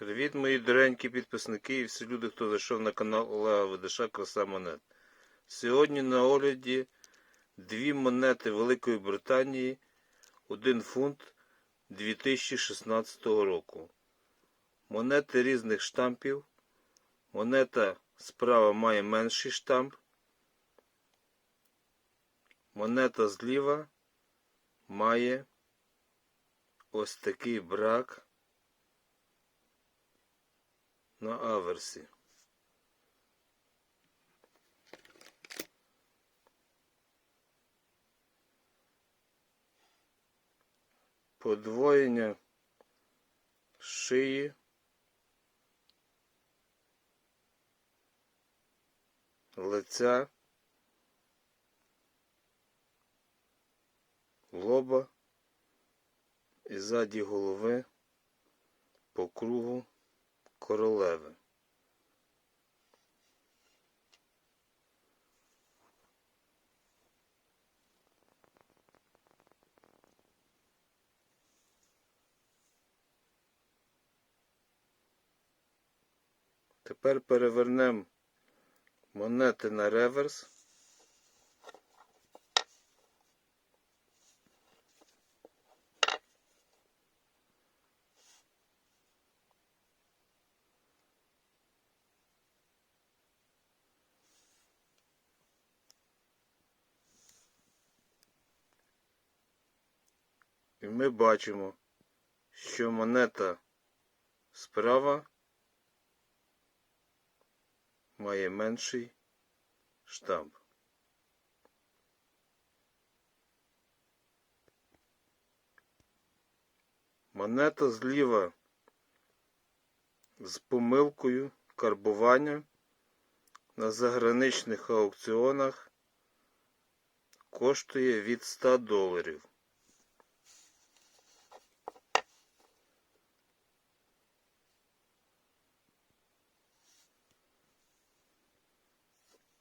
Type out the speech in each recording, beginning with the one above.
Привіт, мої доренькі підписники і всі люди, хто зайшов на канал Олега Ведеша Краса Монет. Сьогодні на огляді дві монети Великої Британії 1 фунт 2016 року. Монети різних штампів. Монета справа має менший штамп. Монета зліва має ось такий брак на аверсі. Подвоєння шиї. Лиця, лоба і ззаді голови по кругу королеви. Тепер перевернемо монети на реверс. І ми бачимо, що монета справа має менший штамп. Монета зліва з помилкою карбування на заграничних аукціонах коштує від 100 доларів.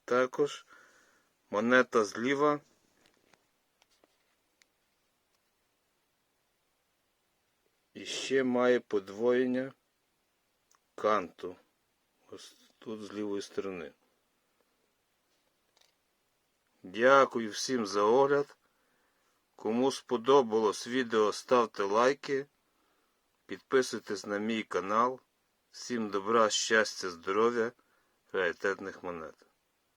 Також монета зліва і ще має подвоєння канту. Ось тут з лівої сторони. Дякую всім за огляд. Кому сподобалось відео, ставте лайки, підписуйтесь на мій канал. Всім добра, щастя, здоров'я, раритетних монет.